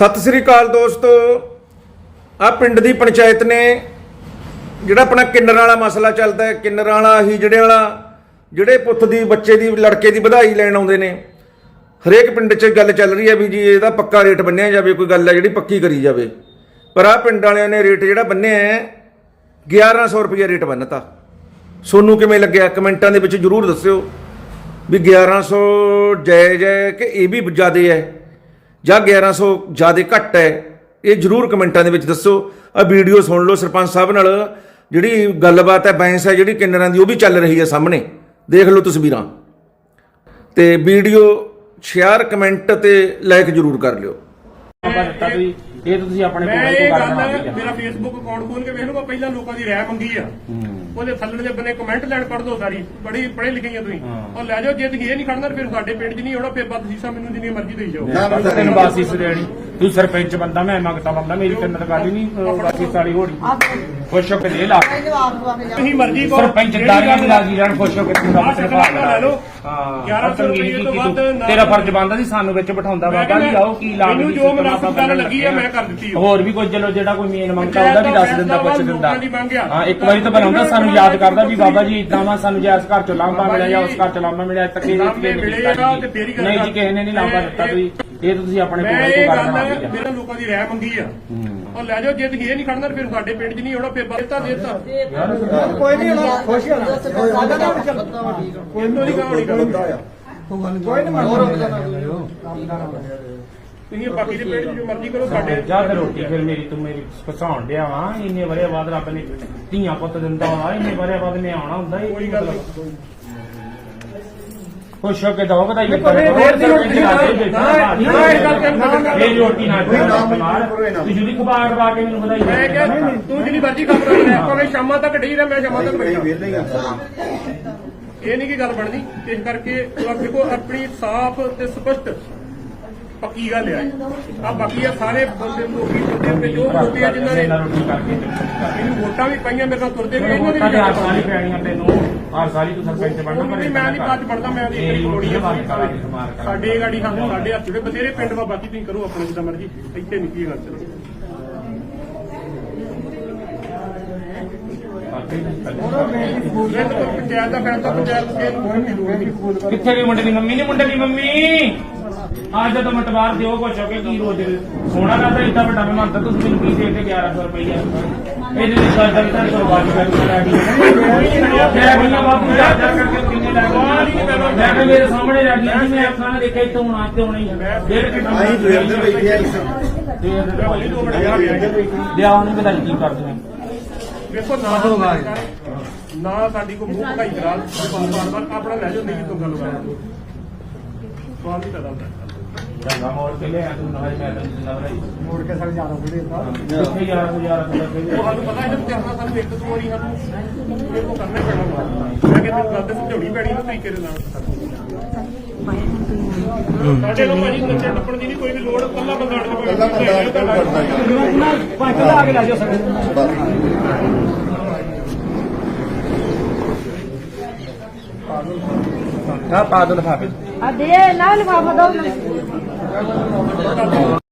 ਸਤਿ ਸ੍ਰੀ ਅਕਾਲ ਦੋਸਤੋ। ਆ ਪਿੰਡ ਦੀ ਪੰਚਾਇਤ ਨੇ ਜਿਹੜਾ ਆਪਣਾ ਕਿੰਨਰ ਵਾਲਾ ਮਸਲਾ ਚੱਲਦਾ ਹੈ, ਕਿੰਨਰ ਵਾਲਾ ਹੀ ਜਿਹੜੇ ਵਾਲਾ, ਜਿਹੜੇ ਪੁੱਤ ਦੀ, ਬੱਚੇ ਦੀ, ਲੜਕੇ ਦੀ ਵਧਾਈ ਲੈਣ ਆਉਂਦੇ ਨੇ। ਹਰੇਕ ਪਿੰਡ 'ਚ ਗੱਲ ਚੱਲ ਰਹੀ ਹੈ ਵੀ ਜੀ ਇਹਦਾ ਪੱਕਾ ਰੇਟ ਬੰਨਿਆ ਜਾਵੇ, ਕੋਈ ਗੱਲ ਹੈ ਜਿਹੜੀ ਪੱਕੀ ਕਰੀ ਜਾਵੇ। ਪਰ ਆ ਪਿੰਡ ਵਾਲਿਆਂ ਨੇ ਰੇਟ ਜਿਹੜਾ ਬੰਨਿਆ ਹੈ 1100 ਰੁਪਏ ਰੇਟ ਬੰਨਤਾ। ਸੋਨੂੰ ਕਿਵੇਂ ਲੱਗਿਆ? ਕਮੈਂਟਾਂ ਦੇ ਵਿੱਚ ਜਰੂਰ ਦੱਸਿਓ ਵੀ 1100 ਜਾਇਜ਼ ਹੈ ਕਿ ਇਹ ਵੀ ਜ਼ਿਆਦਾ ਹੈ? ਜਾਂ 1100 ਜ਼ਿਆਦਾ ਘੱਟ ਹੈ, ਇਹ ਜਰੂਰ ਕਮੈਂਟਾਂ ਦੇ ਵਿੱਚ ਦੱਸੋ। ਆ ਵੀਡੀਓ ਸੁਣ ਲਓ ਸਰਪੰਚ ਸਾਹਿਬ ਨਾਲ। ਜਿਹੜੀ ਗੱਲਬਾਤ ਹੈ, ਬੈਂਸ ਹੈ, ਜਿਹੜੀ ਕਿੰਨਰਾਂ ਦੀ, ਉਹ ਵੀ ਚੱਲ ਰਹੀ ਹੈ ਸਾਹਮਣੇ। ਦੇਖ ਲਓ ਤਸਵੀਰਾਂ। ਤੇ ਵੀਡੀਓ ਸ਼ੇਅਰ, ਕਮੈਂਟ ਤੇ ਲਾਈਕ ਜਰੂਰ ਕਰ ਲਿਓ। ਇਹ ਤਾਂ ਤੁਸੀਂ ਆਪਣੇ ਮੈਂ ਇਹ ਗੱਲ ਮੇਰਾ ਫੇਸਬੁੱਕ ਅਕਾਊਂਟ ਖੋਲ ਕੇ ਵੇਖ ਲਓ ਪਹਿਲਾਂ ਲੋਕਾਂ ਦੀ ਰਾਏ ਮੰਗੀ ਆ। ਉਹਦੇ ਥੱਲੇ ਦੇ ਬੰਨੇ ਕਮੈਂਟ ਲੈਣ ਪੜ ਦੋ ਸਾਰੀ ਬੜੀ ਪੜ੍ਹੇ ਲਿਖੇ ਆ ਤੁਸੀਂ। ਉਹ ਲੈ ਜਾਓ ਜੇ ਤੁਸੀਂ ਇਹ ਨਹੀਂ ਖੜਨਾ ਫਿਰ ਸਾਡੇ ਪਿੰਡ 'ਚ ਨਹੀਂ ਆਉਣਾ ਫਿਰ ਬਾਤ ਸੀਸਾ ਮੈਨੂੰ ਜਿੰਨੀ ਮਰਜ਼ੀ ਦੇਈ ਜਾਓ। ਤੈਨੂੰ ਬਾਸੀ ਸਰੇੜੀ ਤੂੰ ਸਰਪੰਚ ਬੰਦਾ ਮੈਂ ਮੰਗਤਾ ਬੰਦਾ ਮੇਰੀ ਤੈਨੂੰ ਤਾਂ ਗੱਲ ਹੀ ਨਹੀਂ ਬਾਸੀ ਸਾਰੀ ਹੋੜੀ ਖੁਸ਼ ਹੋ ਕੇ ਦੇ ਲਾ। ਤੁਸੀਂ ਮਰਜ਼ੀ ਕਹੋ ਸਰਪੰਚ ਦਾਰੀਆਂ ਨੂੰ ਰਾਜੀ ਰਹਿਣ ਖੁਸ਼ ਹੋ ਕੇ ਤੂੰ ਤੇ ਆਹ ਲੈ। ਲਓ। ਹਾਂ 1100 ਰੁਪਏ ਤੋਂ ਵੱਧ ਤੇਰਾ ਫਰਜ਼ ਬਣਦਾ ਸੀ ਸਾਨੂੰ ਵਿੱਚ ਬਿਠਾਉਂਦਾ ਬਾਬਾ ਜੀ ਆਓ ਕੀ ਲਾਗ ਮੈਨੂੰ ਜੋ ਮੁਨਾਸਬ ਗੱਲ ਲੱਗੀ ਆ ਮੈਂ ਕਰ ਦਿੱਤੀ। ਹੋਰ ਵੀ ਕੋਈ ਚਲੋ ਜਿਹੜਾ ਕੋਈ ਮੇਨ ਮੰਗਤਾ ਉਹਦਾ ਵੀ ਦੱਸ ਦਿੰਦਾ ਪੁੱਛ ਦਿੰਦਾ। ਹਾਂ ਇੱਕ ਵਾਰੀ ਤਾਂ ਬਣਾਉਂਦਾ ਸਾਨੂੰ ਯਾਦ ਕਰਦਾ ਵੀ ਬਾਬਾ ਜੀ ਇਦਾਂ ਵਾ ਸਾਨੂੰ ਜੇ ਇਸ ਘਰ ਚੋਂ ਲਾਂਭਾ ਮਿਲਿਆ ਜਾਂ ਉਸ ਘਰ ਚੋਂ ਲਾਂਭਾ ਮਿਲਿਆ ਤੱਕ ਤੇ ਨਹੀਂ ਜੀ ਕਿਸੇ ਨੇ ਨਹੀਂ ਲਾਂਭਾ ਦਿੱਤਾ ਤੁਸੀਂ। ਇਹ ਤਾਂ ਤੁਸੀਂ ਆਪਣੇ ਮੈਂ ਕੋਲ ਇਹ ਤੋਂ ਗੱਲ ਕਰਨਾ ਮੇਰਾ ਲੋਕਾਂ ਦੀ ਰਾਏ ਮੰਗੀ ਆ। ਉਹ ਲੈ ਜਾਓ ਜੇ ਤੁਸੀਂ ਇਹ ਨਹੀਂ ਖੜਨਾ ਤਾਂ ਫਿਰ ਸਾਡੇ ਪਿੰਡ 'ਚ ਨਹੀਂ ਆਉਣਾ ਫਿਰ ਦੇਤਾ। ਦੇਤਾ ਕੋਈ ਨਹੀਂ ਹੋਣਾ ਖੁਸ਼ ਹੋਣਾ ਸਾਡਾ ਨਾਮ ਚੱਲਦਾ ਵਾ ਠੀਕ ਕੋਈ ਨਹੀਂ ਕਹਾਣੀ ਕੋਈ ਨਹੀਂ ਹੋਰ ਤੁਸੀਂ ਬਾਕੀ ਦੇ 'ਚ ਜੋ ਮਰਜ਼ੀ ਕਰੋ ਸਾਡੇ ਜਾ ਤੇ ਰੋਟੀ ਫਿਰ ਮੇਰੀ ਤੂੰ ਮੇਰੀ ਫਸਾਉਣ ਡਿਆ ਵਾ ਇੰਨੇ ਵਰੇ ਬਾਅਦ ਰੱਬ ਨੇ ਧੀਆਂ ਪੁੱਤ ਦਿੰਦਾ ਵਾ ਇੰਨੇ ਵਰੇ ਬਾਅਦ ਨੇ ਆਉਣਾ ਹੁੰਦਾ ਇਹ ਕੋਈ ਗੱਲ ਨਹੀਂ। ਖੁਸ਼ ਹੋ ਕੇ ਦੋ ਵਧਾਈ ਨਹੀਂ, ਪਰ ਇਹ ਰੋਟੀ ਨਾ- ਨਾ- ਨਾ ਇਹ ਗੱਲ ਕਰ- ਨਾ- ਨਾ- ਇਹ ਰੋਟੀ ਨਾ। ਤੂੰ ਜੁਦੀ ਖਬਾਰ ਪਾ ਕੇ ਮੈਨੂੰ ਵਧਾਈ ਮੈਂ ਕਿਹਾ ਤੂੰ ਜਿਹੜੀ ਮਰਜ਼ੀ ਖਬਰ ਲੈ ਭਾਵੇਂ ਸ਼ਾਮਾਂ ਤੱਕ ਡਈ ਰਹਿ ਮੈਂ ਸ਼ਾਮਾਂ ਤੱਕ ਬੈਠਾ। ਇਹ ਨਹੀਂ ਕੀ ਗੱਲ ਬਣਨੀ ਇਸ ਕਰਕੇ ਦੇਖੋ ਆਪਣੀ ਸਾਫ਼ ਤੇ ਸਪਸ਼ਟ ਪੱਕੀ ਗੱਲ ਆ। ਆ ਬਾਕੀ ਆ ਸਾਰੇ ਬੰਦੇ ਲੋਕੀ ਤੁਰਦੇ ਪਏ ਜੋ ਲੋਕੀ ਆ ਜਿਨ੍ਹਾਂ ਨੇ ਇਹਨਾਂ ਰੋਟੀ ਕਰਕੇ ਇਹਨੂੰ ਵੋਟਾਂ ਵੀ ਪਾਈਆਂ ਮੇਰੇ ਨਾਲ ਤੁਰਦੇ ਪਏ ਇਹਨਾਂ ਦੀ ਵੀ ਹਰ ਸਾਰੀ ਪੈਣੀਆਂ ਤੈਨੂੰ ਹਰ ਸਾਰੀ ਤੂੰ ਸਰਪੰਚ ਬਣਨਾ ਮੈਂ ਨਹੀਂ ਬਾਅਦ ਬਣਦਾ ਮੈਂ ਦੀ ਇੱਕ ਕੋੜੀ ਆ ਸਾਡੇ ਸਾਡੇ ਗਾੜੀ ਹਾਂ ਸਾਡੇ ਹੱਥ ਜਿਹੜੇ ਬਥੇਰੇ ਪਿੰਡ ਵਾ ਬਾਕੀ ਤੁਸੀਂ ਕਰੋ ਆਪਣੇ ਜਿੱਦਾਂ ਮਰਜ਼ੀ ਇੱਥੇ ਨਹੀਂ ਕੀ ਗੱਲ ਚਲੋ ਲੋੜ ਕਿੱਥੇ ਗਈ ਮੁੰਡੇ ਦੀ ਮੰਮੀ ਨੇ ਮੁੰਡੇ ਦੀ ਮੰਮੀ? ਅੱਜ ਜਦੋਂ ਮਟਵਾਰ ਦਿਓ ਕੁਛ ਹੋ ਕੇ ਕੀ ਰੋਜ਼ ਸੋਨਾ ਨਾ ਤਾਂ ਇੱਡਾ ਵੱਡਾ ਮਹਿਮਾਨ ਤਾਂ ਤੁਸੀਂ ਮੈਨੂੰ ਕੀ ਦੇ ਕੇ 1100 ਰੁਪਈਆ। ਇਹਦੇ ਲਈ ਸਾਡਾ ਵੀ ਤਾਂ ਕੁਰਬਾਨੀ ਕਰ ਗਈ। ਮੈਂ ਬਈਆ ਬਾਪੂ ਜਾ ਜਾ ਕਰਕੇ ਕਿੰਨੇ ਲੈ ਗਈ। ਮੈਂ ਕਿਹਾ ਮੇਰੇ ਸਾਹਮਣੇ ਰਹਿ ਗਈ ਮੈਂ ਅੱਖਾਂ ਨਾਲ ਦੇਖਿਆ ਇੱਥੋਂ ਹੁਣ ਆਤੇ ਹੋਣੀ ਡੇਢ ਘੰਟਾ ਆਈ ਫੇਰ ਦੇ ਬੈਠੀ ਲਿਆ ਉਹਨੂੰ ਵਧਾਈ ਕੀ ਕਰਦੇ ਵੇਖੋ ਨਾ ਹੋਗਾ ਨਾ ਸਾਡੀ ਕੋ ਮੂੰਹ ਭਾਈ ਕਰਾ ਬਾਰ ਬਾਰ ਆਪਣਾ ਲੈ ਜਾਓ ਨਹੀਂ ਤੋਂ ਗੱਲ ਕਰ ਸਵਾਲ ਨਹੀਂ ਪੈਦਾ ਹੁੰਦਾ। ਚੰਗਾ ਮੋੜ ਕੇ ਲਿਆ ਤੂੰ ਨਾਲ ਮੈਂ ਤੈਨੂੰ ਦਿੰਦਾ ਵਧਾਈ ਮੋੜ ਕੇ ਸਾਰੇ ਜਾਣਾ ਵੀਡੀਓ ਕਿੱਥੇ ਯਾਰ ਤੂੰ ਯਾਰ ਉਹ ਸਾਨੂੰ ਪਤਾ ਇਹਨਾਂ ਤੇ ਆਪਾਂ ਸਾਨੂੰ ਇੱਕ ਦੋ ਵਾਰੀ ਸਾਨੂੰ ਇਹ ਕੋ ਕਰਨਾ ਹੀ ਪੈਣਾ। ਮੈਂ ਕਿਹਾ ਤੈਨੂੰ ਗੱਲ ਸਮਝਾਉਣੀ ਪੈਣੀ ਨਾ ਤਰੀਕੇ ਦੇ ਨਾਲ। ਸਾਡੇ ਲੋਕ ਭਾਜੀ ਨੱਚੇ ਟੱਪਣ ਦੀ ਨਹੀਂ ਕੋਈ ਵੀ ਲੋੜ ਕੱਲਾ ਬੰਦਾ ਅੜ ਕੇ ਕੱਲਾ ਬੰਦਾ ਪੰਜ ਲਾ ਕੇ ਲੈ ਜਾਓ ਸਾਡੇ। ငါပါတော့တစ်ဖက်ပဲ అదే నాలుగు అవ్వదు